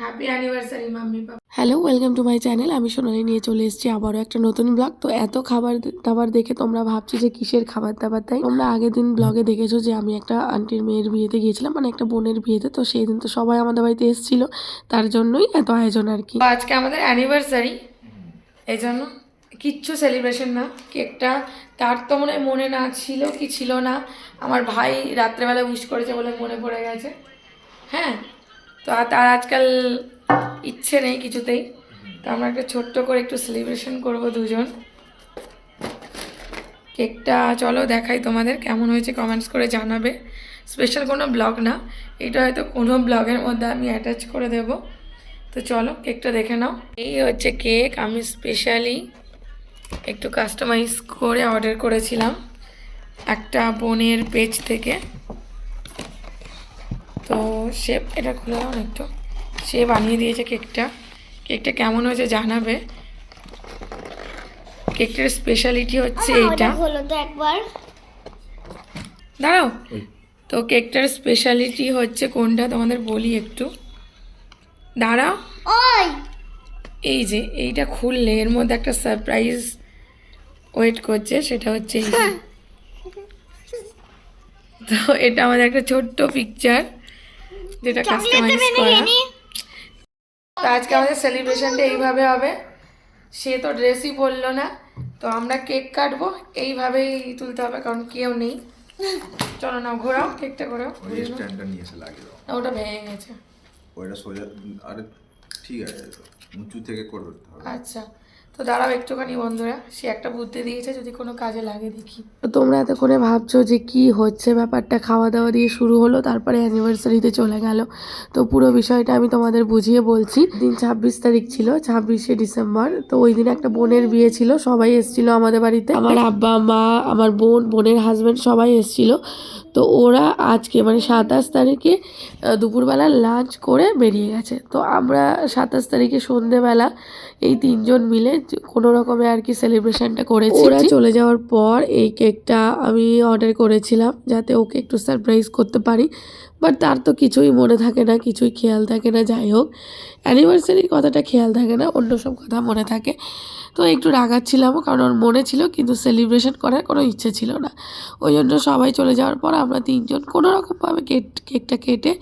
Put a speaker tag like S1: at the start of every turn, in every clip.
S1: Happy
S2: anniversary mummy papa
S3: hello welcome to my channel আমি সোনালি নিয়ে চলে এসেছি আবারও একটা নতুন ব্লগ তো এত খাবার দাবার দেখে তোমরা ভাবছ যে কিসের খাবার দাবার তাই? তোমরা আগের দিন ব্লগে দেখেছ যে আমি একটা আন্টির মেয়ের বিয়েতে গিয়েছিলাম মানে একটা বোনের বিয়েতে। তো সেই দিন তো সবাই আমাদের বাড়িতে এসেছিল তার জন্যই এত আয়োজন আর কি।
S2: আজকে আমাদের অ্যানিভার্সারি এই জন্য কিচ্ছু সেলিব্রেশন না। কেকটা তার তো মনে মনে না ছিল কি ছিল না। আমার ভাই রাত্রেবেলা উইশ করেছে বলে মনে পড়ে গেছে। হ্যাঁ তো তার আজকাল ইচ্ছে নেই কিছুতেই। তো আমরা একটা ছোট্ট করে একটু সেলিব্রেশন করব দুজন। কেকটা চলো দেখাই তোমাদের কেমন হয়েছে কমেন্টস করে জানাবে। স্পেশাল কোনো ব্লগ না। এটা হয়তো কোনো ব্লগের মধ্যে আমি অ্যাটাচ করে দেব। তো চলো কেকটা দেখে নাও। এই হচ্ছে কেক, আমি স্পেশালি একটু কাস্টমাইজ করে অর্ডার করেছিলাম একটা বোনের পেজ থেকে। তো সে এটা খুলে দাও একটু। সে বানিয়ে দিয়েছে কেকটা কেকটা কেমন হয়েছে জানাবে। কেকটার স্পেশালিটি হচ্ছে এইটা।
S4: হলো তো একবার।
S2: দাঁড়াও। তো কেকটার স্পেশালিটি হচ্ছে কোনটা তোমাদের বলি একটু। দাঁড়াও। এই যে এইটা খুললে এর মধ্যে একটা সারপ্রাইজ ওয়েট করছে সেটা হচ্ছে তো এটা আমাদের একটা ছোট্ট পিকচার যেটা কাস্টমাইজ করা। তো আজকে আমাদের সেলিব্রেশনটা এইভাবে হবে। সে তো ড্রেসই পরলো না। তো আমরা কেক কাটবো এইভাবেই তুলতে হবে কারণ কেউ নেই। চলো না ঘোরাও কেকটা ঘোরাও
S1: স্ট্যান্ডটা নিয়ে এসে লাগিয়ে দাও।
S2: না, ওটা ভেঙে গেছে।
S1: ওইটা সোজা আরে ঠিক আছে তো উঁচু থেকে করতে হবে।
S2: আচ্ছা। তো দাঁড়াও একটুখানি বন্ধুরা, সে একটা বুদ্ধি দিয়েছে, যদি কোনো কাজে লাগে দেখি।
S3: তো তোমরা এতক্ষণে ভাবছ যে কি হচ্ছে, ব্যাপারটা খাওয়া দাওয়া দিয়ে শুরু হলো, তারপরে অ্যানিভার্সারিতে চলে গেল। তো পুরো বিষয়টা আমি তোমাদের বুঝিয়ে বলছি। দিন ছাব্বিশ তারিখ ছিল, ছাব্বিশে ডিসেম্বর। তো ওই দিন একটা বোনের বিয়ে ছিল, সবাই এসেছিল আমাদের বাড়িতে। আমার আব্বা, মা, আমার বোন, বোনের হাজব্যান্ড সবাই এসেছিল। তো ওরা আজকে মানে সাতাশ তারিখে দুপুরবেলা লাঞ্চ করে বেরিয়ে গেছে। তো আমরা সাতাশ তারিখে সন্ধেবেলা এই তিনজন মিলে কোনো রকমে আর কি সেলিব্রেশনটা করেছি। ওরা চলে যাওয়ার পর এই কেকটা আমি অর্ডার করেছিলাম যাতে ওকে একটু সারপ্রাইজ করতে পারি। বাট তার তো কিছুই মনে থাকে না, কিছুই খেয়াল থাকে না, যাই হোক। অ্যানিভার্সারির কথাটা খেয়াল থাকে না, অন্য সব কথা মনে থাকে। তো একটু রাগাচ্ছিলাম, কারণ ওর মনে ছিল কিন্তু সেলিব্রেশন করার কোনো ইচ্ছে ছিল না। ওই জন্য সবাই চলে যাওয়ার পর আমরা তিনজন কোনো রকমভাবে কেক কেকটা কেটে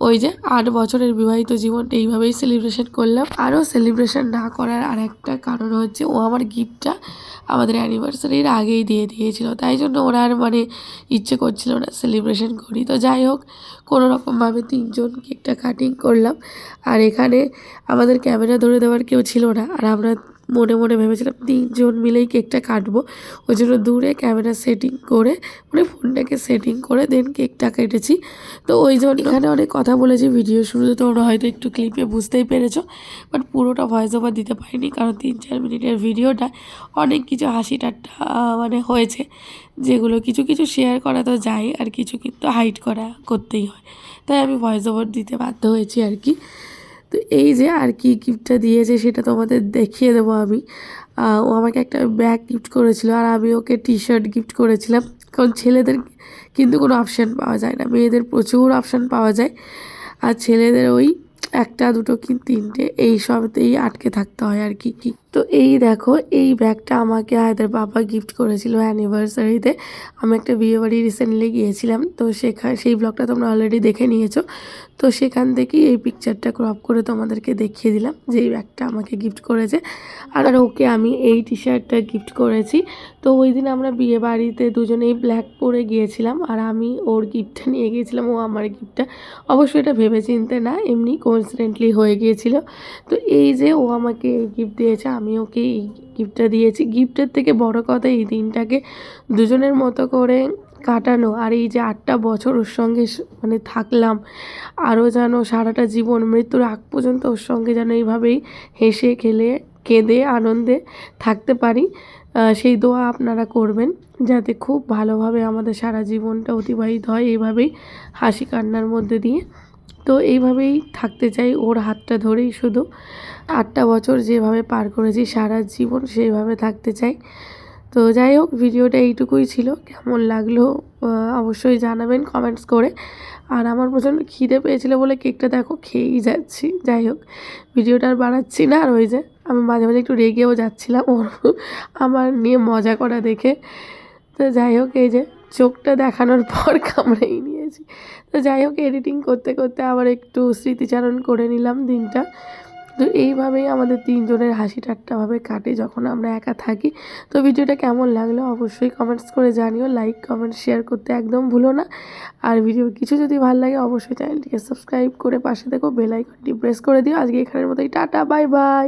S3: ওই যে আট বছরের বিবাহিত জীবনটা এইভাবেই সেলিব্রেশন করলাম। আরও সেলিব্রেশন না করার আর একটা কারণ হচ্ছে, ও আমার গিফটটা আমাদের অ্যানিভার্সারির আগেই দিয়ে দিয়েছিল। তাই জন্য ওরা আর মানে ইচ্ছে করছিল না সেলিব্রেশন করি। তো যাই হোক কোনো রকমভাবে তিনজন কেকটা কাটিং করলাম। আর এখানে আমাদের ক্যামেরা ধরে দেওয়ার কেউ ছিল না। আর আমরা মনে মনে ভেবেছিলাম, তিনজন মিলেই কেকটা কাটবো। ওই জন্য দূরে ক্যামেরা সেটিং করে মানে ফোনটাকে সেটিং করে দেন কেকটা কেটেছি। তো ওই জন্য এখানে অনেক কথা বলেছি ভিডিও শুরুতে, তোমরা হয়তো একটু ক্লিপে বুঝতেই পেরেছ বাট পুরোটা ভয়েস ওভার দিতে পারিনি, কারণ তিন চার মিনিটের ভিডিওটা অনেক কিছু হাসি ঠাট্টা মানে হয়েছে, যেগুলো কিছু কিছু শেয়ার করা তো যায়, আর কিছু কিন্তু হাইড করা করতেই হয়। তাই আমি ভয়েস ওভার দিতে বাধ্য হয়েছি আর কি। তো এই যে আর কি গিফটটা দিয়েছে সেটা তোমাদের দেখিয়ে দেবো আমি। ও আমাকে একটা ব্যাগ গিফট করেছিল আর আমি ওকে টি শার্ট গিফট করেছিলাম। কারণ ছেলেদের কিন্তু কোনো অপশান পাওয়া যায় না, মেয়েদের প্রচুর অপশান পাওয়া যায়। আর ছেলেদের ওই একটা, দুটো কি তিনটে, এই সবতেই আটকে থাকতে হয় আর কি কি তো এই দেখো, এই ব্যাগটা আমাকে হায়দার বাবা গিফট করেছিল অ্যানিভার্সারিতে আমি একটা বিয়ে বাড়ি রিসেন্টলি গিয়েছিলাম, তো সেখানে সেই ব্লগটা তোমরা অলরেডি দেখে নিয়েছো। তো সেখান থেকেই এই পিকচারটা ক্রপ করে তোমাদেরকে দেখিয়ে দিলাম যে এই ব্যাগটা আমাকে গিফট করেছে। আর ওকে আমি এই টি শার্টটা গিফট করেছি। তো ওই দিন আমরা বিয়ে বাড়িতে দুজনেই ব্ল্যাক পরে গিয়েছিলাম, আর আমি ওর গিফটটা নিয়ে গিয়েছিলাম, ও আমার গিফটটা অবশ্যই এটা ভেবে চিনতে না, এমনি কোইন্সিডেন্টলি হয়ে গিয়েছিল। তো এই যে ও আমাকে এই গিফট দিয়েছে আমি ওকে এই গিফটটা দিয়েছি। গিফটের থেকে বড় কথা এই দিনটাকে দুজনের মতো করে কাটানো। আর এই যে আটটা বছর ওর সঙ্গে মানে থাকলাম, আরও যেন সারাটা জীবন মৃত্যুর আগ পর্যন্ত ওর সঙ্গে যেন এইভাবেই হেসে, খেলে, কেঁদে, আনন্দে থাকতে পারি। সেই দোয়া আপনারা করবেন যাতে খুব ভালোভাবে আমাদের সারা জীবনটা অতিবাহিত হয় এইভাবেই হাসি কান্নার মধ্যে দিয়ে। তো এইভাবেই থাকতে চাই ওর হাতটা ধরেই শুধু। আটটা বছর যেভাবে পার করেছি সারা জীবন সেইভাবে থাকতে চাই। তো যাই হোক, ভিডিওটা এইটুকুই ছিল। কেমন লাগল অবশ্যই জানাবেন কমেন্টস করে। আর আমার প্রচণ্ড খিদে পেয়েছিল বলে কেকটা দেখো খেয়েই যাচ্ছি। যাই হোক, ভিডিওটা আর বাড়াচ্ছি না। আর ওই যে আমি মাঝে মাঝে একটু রেগেও যাচ্ছিলাম ওর আমার নিয়ে মজা করা দেখে। তো যাই হোক, এই যে চোখটা দেখানোর পর কামড়েই নিয়েছি তো যাই হোক এডিটিং করতে করতে আবার একটু স্মৃতিচারণ করে নিলাম দিনটা। তো এইভাবেই আমাদের তিনজনের হাসি ঠাট্টাভাবে কাটে যখন আমরা একা থাকি। তো ভিডিওটা কেমন লাগল অবশ্যই কমেন্টস করে জানিও। লাইক কমেন্ট শেয়ার করতে একদম ভুলো না। আর ভিডিও কিছু যদি ভালো লাগে অবশ্যই চ্যানেলটিকে সাবস্ক্রাইব করে পাশে দেখো বেল আইকনটি প্রেস করে দিও। আজকে এখানের মতোই, টাটা বাই বাই